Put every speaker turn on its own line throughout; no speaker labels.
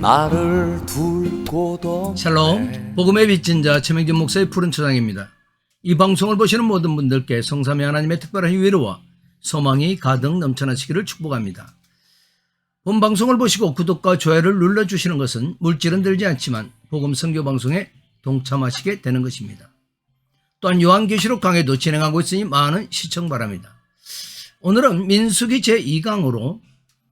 나를 둘 곳 없네
샬롬 복음의 빛진 자 최명진 목사의 푸른 초장입니다. 이 방송을 보시는 모든 분들께 성삼위 하나님의 특별한 위로와 소망이 가득 넘쳐나시기를 축복합니다. 본 방송을 보시고 구독과 좋아요를 눌러주시는 것은 물질은 들지 않지만 복음 선교 방송에 동참하시게 되는 것입니다. 또한 요한계시록 강해도 진행하고 있으니 많은 시청 바랍니다. 오늘은 민수기 제2강으로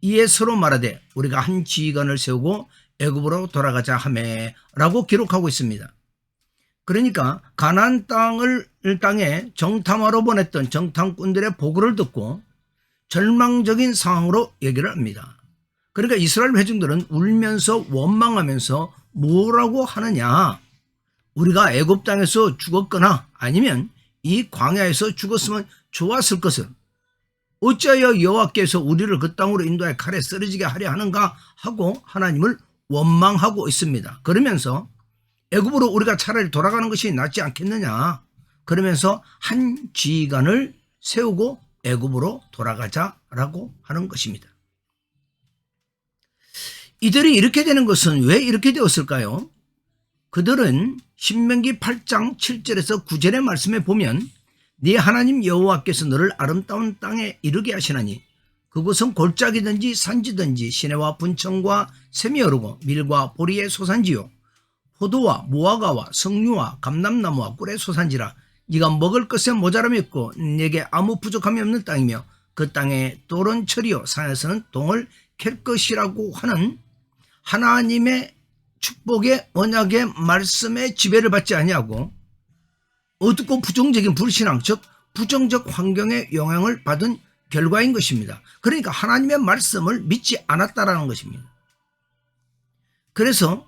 이에 서로 말하되 우리가 한 지휘관을 세우고 애굽으로 돌아가자 하매라고 기록하고 있습니다. 그러니까 가나안 땅을 땅에 정탐하러 보냈던 정탐꾼들의 보고를 듣고 절망적인 상황으로 얘기를 합니다. 그러니까 이스라엘 회중들은 울면서 원망하면서 뭐라고 하느냐? 우리가 애굽 땅에서 죽었거나 아니면 이 광야에서 죽었으면 좋았을 것을 어찌하여 여호와께서 우리를 그 땅으로 인도해 칼에 쓰러지게 하려 하는가 하고 하나님을 원망하고 있습니다. 그러면서 애굽으로 우리가 차라리 돌아가는 것이 낫지 않겠느냐. 그러면서 한 지휘관을 세우고 애굽으로 돌아가자라고 하는 것입니다. 이들이 이렇게 되는 것은 왜 이렇게 되었을까요? 그들은 신명기 8장 7절에서 9절의 말씀에 보면 네 하나님 여호와께서 너를 아름다운 땅에 이르게 하시나니 그곳은 골짜기든지 산지든지 시내와 분청과 샘이 흐르고 밀과 보리의 소산지요. 포도와 무화과와 석류와 감람나무와 꿀의 소산지라 네가 먹을 것에 모자람이 없고 내게 아무 부족함이 없는 땅이며 그 땅에 또른 철이요 산에서는 동을 캘 것이라고 하는 하나님의 축복의 언약의 말씀에 지배를 받지 아니하고 어둡고 부정적인 불신앙 즉 부정적 환경의 영향을 받은 결과인 것입니다. 그러니까 하나님의 말씀을 믿지 않았다라는 것입니다. 그래서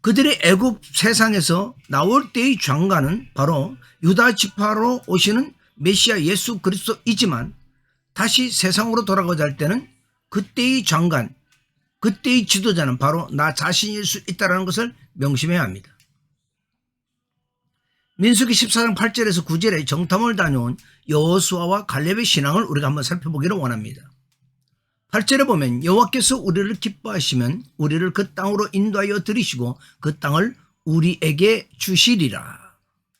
그들의 애굽 세상에서 나올 때의 장관은 바로 유다 지파로 오시는 메시아 예수 그리스도이지만 다시 세상으로 돌아가자 할 때는 그때의 장관, 그때의 지도자는 바로 나 자신일 수 있다는 것을 명심해야 합니다. 민수기 14장 8절에서 9절에 정탐을 다녀온 여호수아와 갈렙의 신앙을 우리가 한번 살펴보기를 원합니다. 8절에 보면 여호와께서 우리를 기뻐하시면 우리를 그 땅으로 인도하여 들이시고 그 땅을 우리에게 주시리라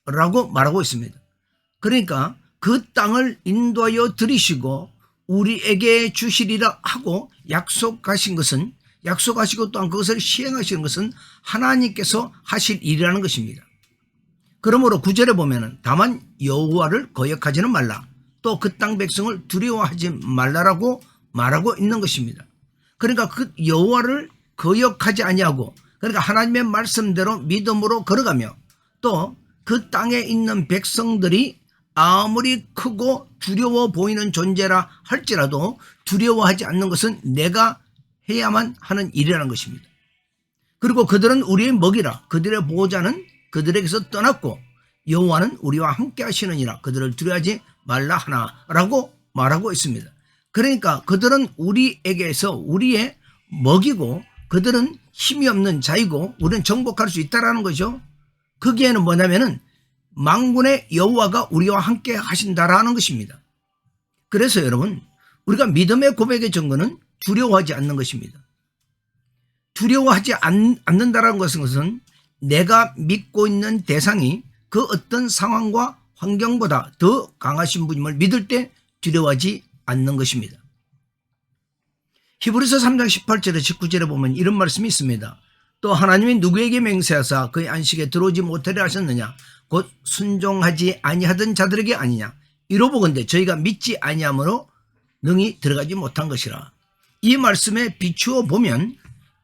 라고 말하고 있습니다. 그러니까 그 땅을 인도하여 들이시고 우리에게 주시리라 하고 약속하신 것은 약속하시고 또한 그것을 시행하시는 것은 하나님께서 하실 일이라는 것입니다. 그러므로 구절에 보면은 다만 여호와를 거역하지는 말라. 또 그 땅 백성을 두려워하지 말라라고 말하고 있는 것입니다. 그러니까 그 여호와를 거역하지 아니하고 그러니까 하나님의 말씀대로 믿음으로 걸어가며 또 그 땅에 있는 백성들이 아무리 크고 두려워 보이는 존재라 할지라도 두려워하지 않는 것은 내가 해야만 하는 일이라는 것입니다. 그리고 그들은 우리의 먹이라 그들의 보호자는 그들에게서 떠났고 여호와는 우리와 함께 하시느니라 그들을 두려워하지 말라 하나라고 말하고 있습니다. 그러니까 그들은 우리에게서 우리의 먹이고 그들은 힘이 없는 자이고 우리는 정복할 수 있다라는 거죠. 거기에는 뭐냐면은 망군의 여호와가 우리와 함께 하신다라는 것입니다. 그래서 여러분 우리가 믿음의 고백의 증거는 두려워하지 않는 것입니다. 두려워하지 않, 않는다라는 것은 내가 믿고 있는 대상이 그 어떤 상황과 환경보다 더 강하신 분임을 믿을 때 두려워하지 않는 것입니다. 히브리서 3장 18절에 19절에 보면 이런 말씀이 있습니다. 또 하나님이 누구에게 맹세하사 그의 안식에 들어오지 못하려 하셨느냐 곧 순종하지 아니하던 자들에게 아니냐 이로 보건대 저희가 믿지 아니함으로 능히 들어가지 못한 것이라 이 말씀에 비추어 보면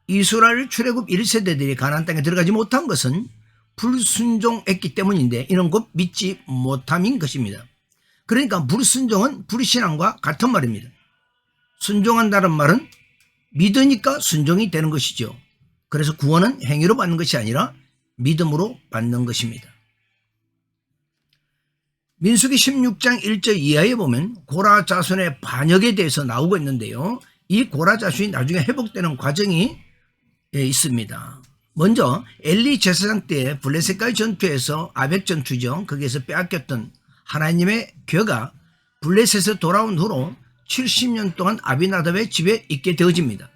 이스라엘 출애굽 1세대들이 가나안 땅에 들어가지 못한 것은 불순종했기 때문인데 이런 것 믿지 못함인 것입니다. 그러니까 불순종은 불신앙과 같은 말입니다. 순종한다는 말은 믿으니까 순종이 되는 것이죠. 그래서 구원은 행위로 받는 것이 아니라 믿음으로 받는 것입니다. 민수기 16장 1절 이하에 보면 고라 자손의 반역에 대해서 나오고 있는데요. 이 고라 자손이 나중에 회복되는 과정이 예, 있습니다. 먼저 엘리 제사장 때 블레셋과의 전투에서 아벡 전투죠. 거기에서 빼앗겼던 하나님의 괴가 블레셋에서 돌아온 후로 70년 동안 아비나답의 집에 있게 되어집니다.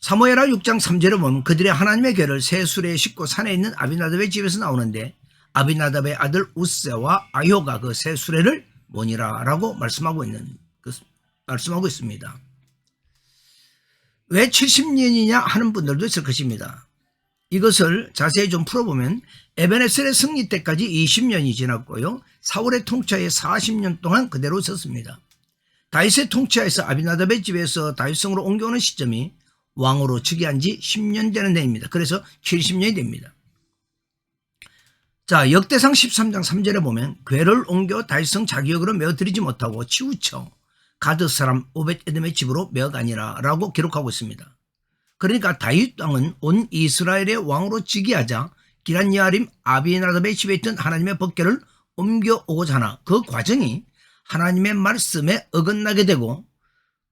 사무엘하 6장 3절에 보면 그들의 하나님의 괴를 세술에 싣고 산에 있는 아비나답의 집에서 나오는데 아비나답의 아들 우세와 아효가 그 세수레를 모니라라고 말씀하고 있는 그 말씀하고 있습니다. 왜 70년이냐 하는 분들도 있을 것입니다. 이것을 자세히 좀 풀어보면 에베네셀의 승리 때까지 20년이 지났고요. 사울의 통치하에 40년 동안 그대로 있었습니다. 다윗의 통치하에서 아비나답의 집에서 다윗성으로 옮겨오는 시점이 왕으로 즉위한 지 10년 되는 해입니다. 그래서 70년이 됩니다. 자, 역대상 13장 3절에 보면 괴를 옮겨 다윗성 자기역으로 메어드리지 못하고 치우쳐 가드 사람 오벳 에돔의 집으로 메어가니라 라고 기록하고 있습니다. 그러니까 다윗 왕은 온 이스라엘의 왕으로 즉위하자 기란 여아림 아비나답의 집에 있던 하나님의 법궤를 옮겨오고자 하나 그 과정이 하나님의 말씀에 어긋나게 되고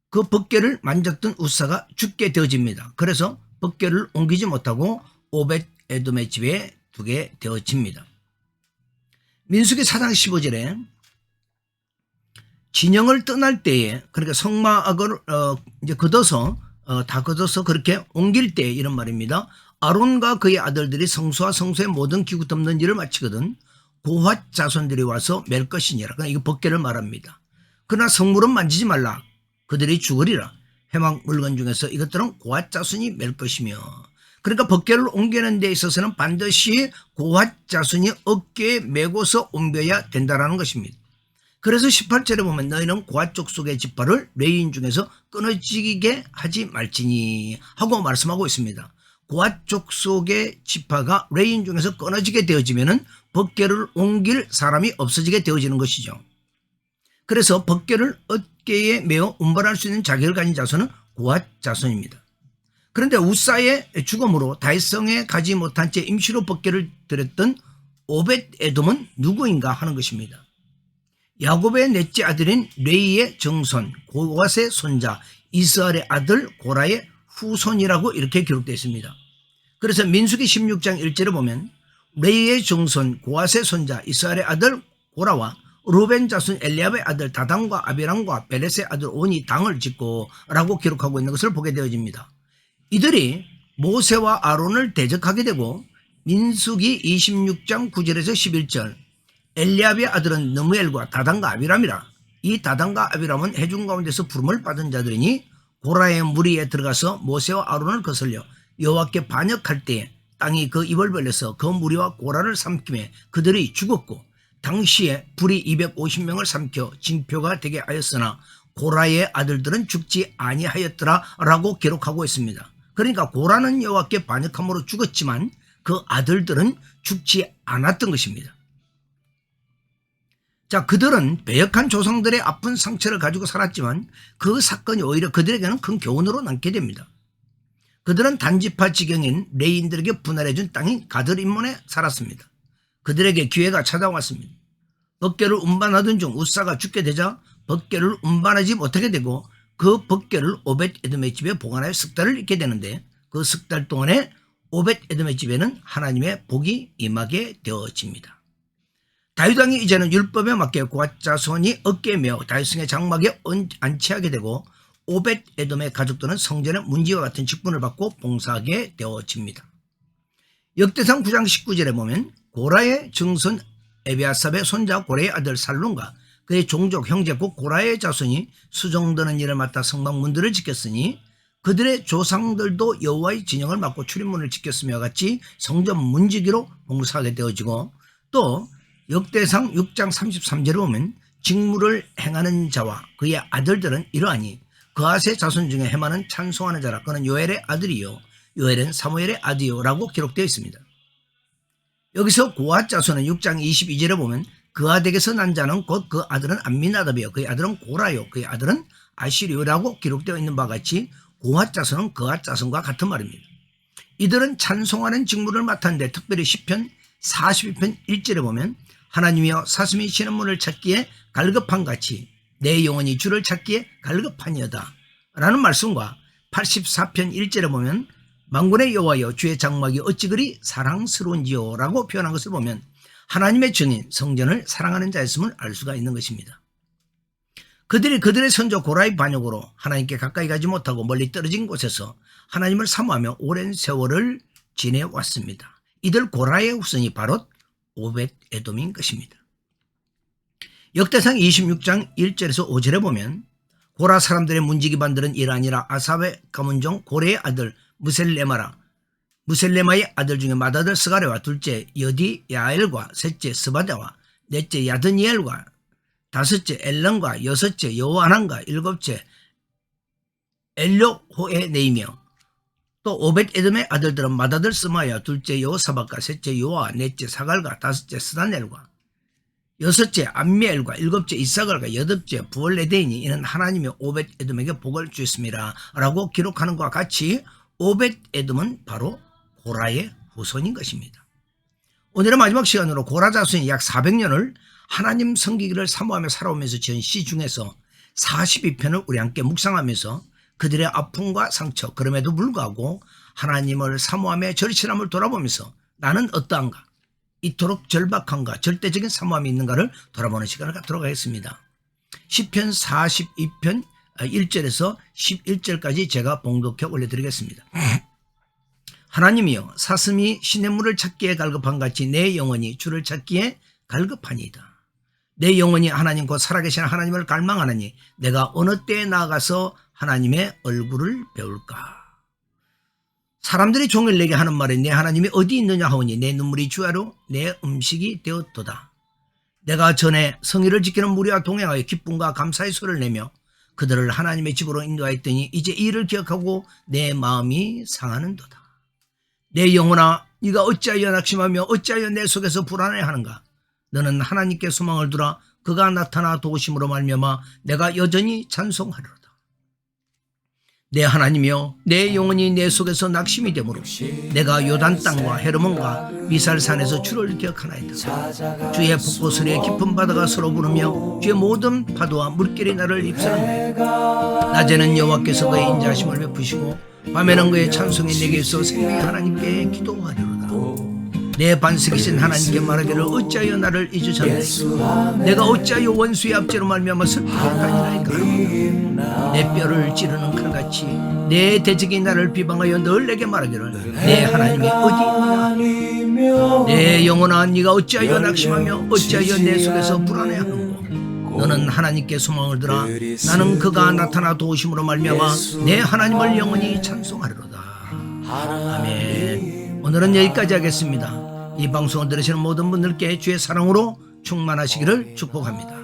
그 법궤를 만졌던 우사가 죽게 되어집니다. 그래서 법궤를 옮기지 못하고 오벳 에돔의 집에 두게 되어집니다. 민수기 4장 15절에 진영을 떠날 때에 그러니까 성막을 어, 이제 걷어서 어, 다 걷어서 그렇게 옮길 때 이런 말입니다. 아론과 그의 아들들이 성소와 성소의 모든 기구 덮는 일을 마치거든 고핫 자손들이 와서 맬 것이니라. 그러니까 이거 법계를 말합니다. 그러나 성물은 만지지 말라. 그들이 죽으리라. 해막 물건 중에서 이것들은 고핫 자손이 맬 것이며 그러니까 법계를 옮기는 데 있어서는 반드시 고핫 자손이 어깨에 메고서 옮겨야 된다라는 것입니다. 그래서 18절에 보면 너희는 고핫 족속의 지파를 레인 중에서 끊어지게 하지 말지니 하고 말씀하고 있습니다. 고핫 족속의 지파가 레인 중에서 끊어지게 되어지면은 법계를 옮길 사람이 없어지게 되어지는 것이죠. 그래서 법계를 어깨에 메어 운반할 수 있는 자격을 가진 자손은 고핫 자손입니다. 그런데 우사의 죽음으로 다윗성에 가지 못한 채 임시로 법계를 드렸던 오벳 에돔은 누구인가 하는 것입니다. 야곱의 넷째 아들인 레이의 정손 고앗의 손자 이스라엘의 아들 고라의 후손이라고 이렇게 기록되어 있습니다. 그래서 민수기 16장 1절에 보면 레이의 정손 고앗의 손자 이스라엘의 아들 고라와 루벤 자손 엘리압의 아들 다단과 아비람과 베레스의 아들 온이 당을 짓고 라고 기록하고 있는 것을 보게 되어집니다. 이들이 모세와 아론을 대적하게 되고 민수기 26장 9절에서 11절 엘리압의 아들은 느무엘과 다단과 아비람이라 이 다단과 아비람은 해중 가운데서 부름을 받은 자들이니 고라의 무리에 들어가서 모세와 아론을 거슬려 여호와께 반역할 때에 땅이 그 입을 벌려서 그 무리와 고라를 삼킴에 그들이 죽었고 당시에 불이 250명을 삼켜 징표가 되게 하였으나 고라의 아들들은 죽지 아니하였더라라고 기록하고 있습니다. 그러니까 고라는 여호와께 반역함으로 죽었지만 그 아들들은 죽지 않았던 것입니다. 자, 그들은 배역한 조상들의 아픈 상처를 가지고 살았지만 그 사건이 오히려 그들에게는 큰 교훈으로 남게 됩니다. 그들은 단지파 지경인 레인들에게 분할해준 땅인 가드림몬에 살았습니다. 그들에게 기회가 찾아왔습니다. 법계를 운반하던 중 우사가 죽게 되자 법계를 운반하지 못하게 되고 그 법계를 오벳 에돔의 집에 보관하여 석 달을 있게 되는데 그 석 달 동안에 오벳 에돔의 집에는 하나님의 복이 임하게 되어집니다. 다윗 왕이 이제는 율법에 맞게 고아자손이 메어 다윗성의 장막에 안치하게 되고 오벳 에돔의 가족들은 성전의 문지와 같은 직분을 받고 봉사하게 되어집니다. 역대상 9장 19절에 보면 고라의 증손 에비아삽의 손자 고라의 아들 살론과 그의 종족 형제 곧 고라의 자손이 수종드는 일을 맡아 성막 문들을 지켰으니 그들의 조상들도 여호와의 진영을 맡고 출입문을 지켰으며 같이 성전 문지기로 봉사하게 되어지고 또 역대상 6장 33절에 보면 직무를 행하는 자와 그의 아들들은 이러하니 그아세 자손 중에 해마는 찬송하는 자라 그는 요엘의 아들이요 요엘은 사무엘의 아들이요 라고 기록되어 있습니다. 여기서 고아 자손은 6장 22절에 보면 그 아들에게서 난 자는 곧 그 아들은 암미나답이요 그의 아들은 고라요 그의 아들은 아시리오라고 기록되어 있는 바와 같이 고핫 자손은 그핫 자손과 같은 말입니다. 이들은 찬송하는 직무를 맡았는데 특별히 시편 42편 1절에 보면 하나님이여 사슴이 쉬는 문을 찾기에 갈급한 같이 내 영혼이 주를 찾기에 갈급하니어다 라는 말씀과 84편 1절에 보면 망군의 여호와여 주의 장막이 어찌 그리 사랑스러운지요 라고 표현한 것을 보면 하나님의 증인 성전을 사랑하는 자였음을 알 수가 있는 것입니다. 그들이 그들의 선조 고라의 반역으로 하나님께 가까이 가지 못하고 멀리 떨어진 곳에서 하나님을 사모하며 오랜 세월을 지내왔습니다. 이들 고라의 후손이 바로 오벳 에돔인 것입니다. 역대상 26장 1절에서 5절에 보면 고라 사람들의 문지기 반들은 이란이라 아사베 가문종 고레의 아들 무셀레마라 무셀레마의 아들 중에 맏아들 스가레와 둘째 여디 야엘과 셋째 스바데와 넷째 야드니엘과 다섯째 엘런과 여섯째 여호아난과 일곱째 엘료호의 네이며 또 오벳 에돔의 아들들은 맏아들 스마야 둘째 여호사박과 셋째 요아 넷째 사갈과 다섯째 스다넬과 여섯째 암미엘과 일곱째 이사갈과 여덟째 부올레데인이 이는 하나님이 오벳 에돔에게 복을 주셨습니다 라고 기록하는 것과 같이 오벳 에돔은 바로 고라의 후손인 것입니다. 오늘의 마지막 시간으로 고라 자손이 약 400년을 하나님 섬기기를 사모하며 살아오면서 지은 시 중에서 42편을 우리 함께 묵상하면서 그들의 아픔과 상처 그럼에도 불구하고 하나님을 사모하며 절실함을 돌아보면서 나는 어떠한가 이토록 절박한가 절대적인 사모함이 있는가를 돌아보는 시간을 갖도록 하겠습니다. 10편 42편 1절에서 11절까지 제가 봉독해 올려드리겠습니다. 하나님이여 사슴이 시냇물을 찾기에 갈급한 같이 내 영혼이 주를 찾기에 갈급하니이다. 내 영혼이 하나님 곧 살아계신 하나님을 갈망하나니 내가 어느 때에 나아가서 하나님의 얼굴을 배울까. 사람들이 종일 내게 하는 말에 내 하나님이 어디 있느냐 하오니 내 눈물이 주야로 내 음식이 되었도다. 내가 전에 성의를 지키는 무리와 동행하여 기쁨과 감사의 소리를 내며 그들을 하나님의 집으로 인도하였더니 이제 이 일을 기억하고 내 마음이 상하는도다. 내 영혼아 네가 어찌하여 낙심하며 어찌하여 내 속에서 불안해하는가 너는 하나님께 소망을 두라 그가 나타나 도우심으로 말미암아 내가 여전히 찬송하리로다 내 하나님이여 내 영혼이 내 속에서 낙심이 되므로 내가 요단 땅과 헤르몬과 미살산에서 주를 기억하나이다. 주의 소리에 깊은 바다가 서로 부르며 주의 모든 파도와 물결이 나를 입사합니다 낮에는 여호와께서 그의 인자하심을 베푸시고 밤에는 그의 찬송이 내게서 생명의 하나님께 기도하리로다 내 반석이신 하나님께 말하기를 어찌하여 나를 잊으셨나이까? 내가 어찌하여 원수의 압제로 말미암아 슬퍼하니라이까? 내 뼈를 찌르는 칼같이 내 대적이 나를 비방하여 늘 내게 말하기를 내 하나님이 어디 있느냐? 내 영혼아 네가 어찌하여 낙심하며 어찌하여 내 속에서 불안해하는고? 너는 하나님께 소망을 들어 나는 그가 나타나 도우심으로 말미암아 내 하나님을 영원히 찬송하리로다. 아멘 오늘은 여기까지 하겠습니다. 이 방송을 들으시는 모든 분들께 주의 사랑으로 충만하시기를 축복합니다